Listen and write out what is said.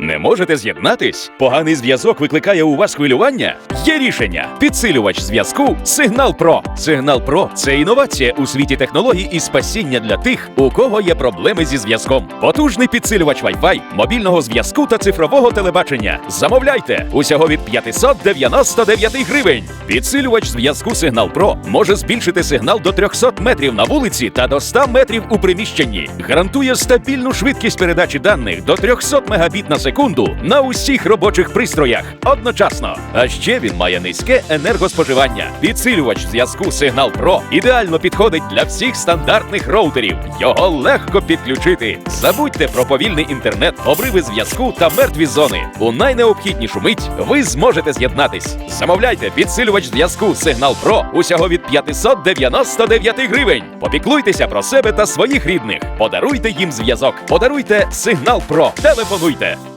Не можете з'єднатись? Поганий зв'язок викликає у вас хвилювання? Є рішення. Підсилювач зв'язку Сигнал Про. Сигнал Про це інновація у світі технологій і спасіння для тих, у кого є проблеми зі зв'язком. Потужний підсилювач Wi-Fi, мобільного зв'язку та цифрового телебачення. Замовляйте усього від 599 гривень. Підсилювач зв'язку Сигнал Про може збільшити сигнал до 300 метрів на вулиці та до 100 метрів у приміщенні. Гарантує стабільну швидкість передачі даних до 300 мегабіт на секунду на усіх робочих пристроях одночасно. А ще він має низьке енергоспоживання. Підсилювач зв'язку Сигнал Про ідеально підходить для всіх стандартних роутерів. Його легко підключити. Забудьте про повільний інтернет, обриви зв'язку та мертві зони. У найнеобхіднішу мить ви зможете з'єднатись. Замовляйте підсилювач зв'язку Сигнал Про усього від 599 гривень. Попіклуйтеся про себе та своїх рідних. Подаруйте їм зв'язок. Подаруйте Сигнал Про. Телефонуйте.